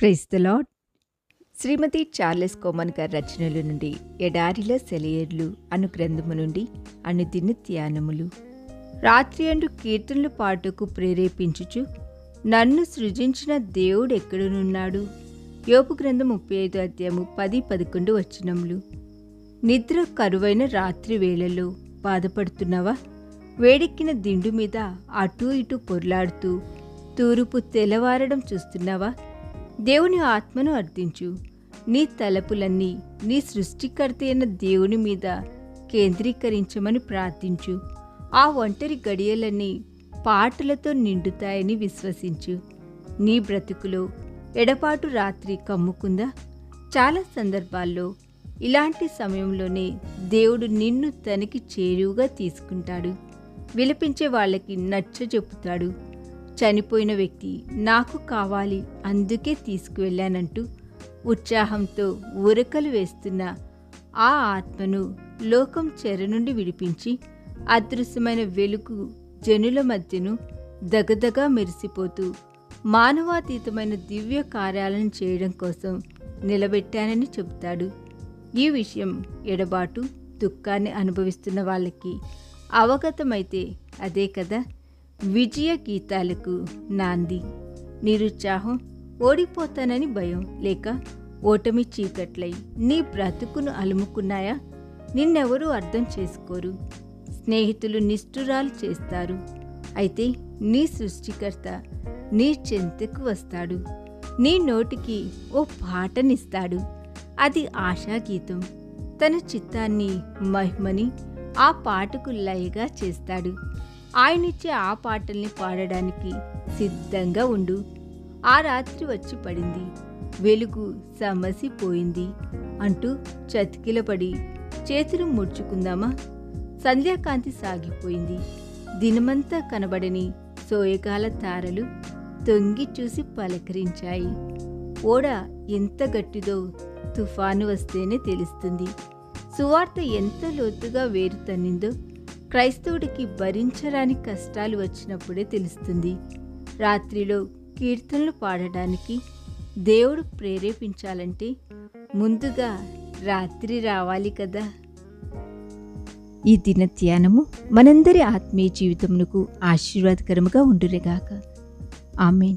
Praise the Lord Shrimati Charles Cowman గారి రచనల నుండి ఎడారిలో సెలయర్లు అను గ్రంథము నుండి అనుదిన ధ్యానములు. రాత్రి అండు కీర్తనలు పాటకు ప్రేరేపించుచు నన్ను సృజించిన దేవుడు ఎక్కడనున్నాడు? యోపు గ్రంథం ముప్పై ఐదు అధ్యాయము పది పదకొండు వచనములు. నిద్ర కరువైన రాత్రి వేళలో బాధపడుతున్నావా? వేడెక్కిన దిండు మీద అటూ ఇటూ పొర్లాడుతూ తూర్పు తెల్లవారడం చూస్తున్నావా? దేవుని ఆత్మను అర్థించు. నీ తలపులన్నీ నీ సృష్టికర్త అయిన దేవుని మీద కేంద్రీకరించమని ప్రార్థించు. ఆ ఒంటరి గడియలన్నీ పాటలతో నిండుతాయని విశ్వసించు. నీ బ్రతుకులో ఎడపాటు రాత్రి కమ్ముకుందా? చాలా సందర్భాల్లో ఇలాంటి సమయంలోనే దేవుడు నిన్ను తనకి చేరువుగా తీసుకుంటాడు. విలపించే వాళ్ళకి నచ్చ చెప్పుతాడు చనిపోయిన వ్యక్తి నాకు కావాలి అందుకే తీసుకువెళ్ళానంటూ ఉత్సాహంతో ఉరకలు వేస్తున్న ఆ ఆత్మను లోకం చెర నుండి విడిపించి అదృశ్యమైన వెలుగు జనుల మధ్యను దగదగా మెరిసిపోతూ మానవాతీతమైన దివ్య కార్యాలను చేయడం కోసం నిలబెట్టానని చెబుతాడు. ఈ విషయం ఎడబాటు దుఃఖాన్ని అనుభవిస్తున్న వాళ్ళకి అవగతమైతే అదే కదా? విజయ గీతాలకు నాంది. నిరుత్సాహం ఓడిపోతానని భయం లేక ఓటమి చీకట్లై నీ బ్రతుకును అలుముకున్నాయా? నిన్నెవరూ అర్థం చేసుకోరు. స్నేహితులు నిష్ఠురాలు చేస్తారు. అయితే నీ సృష్టికర్త నీ చెంతకు వస్తాడు. నీ నోటికి ఓ పాటనిస్తాడు. అది ఆశాగీతం తన చిత్తాన్ని మహిమని ఆ పాటకు లయగా చేస్తాడు. ఆయనిచ్చే ఆ పాటల్ని పాడడానికి సిద్ధంగా ఉండు. ఆ రాత్రి వచ్చి పడింది. వెలుగు సమసిపోయింది అంటూ చతికిలపడి చేతులు ముడుచుకుందామా? సంధ్యాకాంతి సాగిపోయింది. దినమంతా కనబడని సోయగాల తారలు తొంగి చూసి పలకరించాయి. ఓడ ఎంత గట్టిదో తుఫాను వస్తేనే తెలుస్తుంది. సువార్త ఎంత లోతుగా వేరు తన్నిందో క్రైస్తవుడికి భరించరాని కష్టాలు వచ్చినప్పుడే తెలుస్తుంది. రాత్రిలో కీర్తనలు పాడడానికి దేవుడు ప్రేరేపించాలంటే ముందుగా రాత్రి రావాలి కదా. ఈ దిన ధ్యానము మనందరి ఆత్మీయ జీవితమునకు ఆశీర్వాదకరముగా ఉండురేగాక ఆమెన్.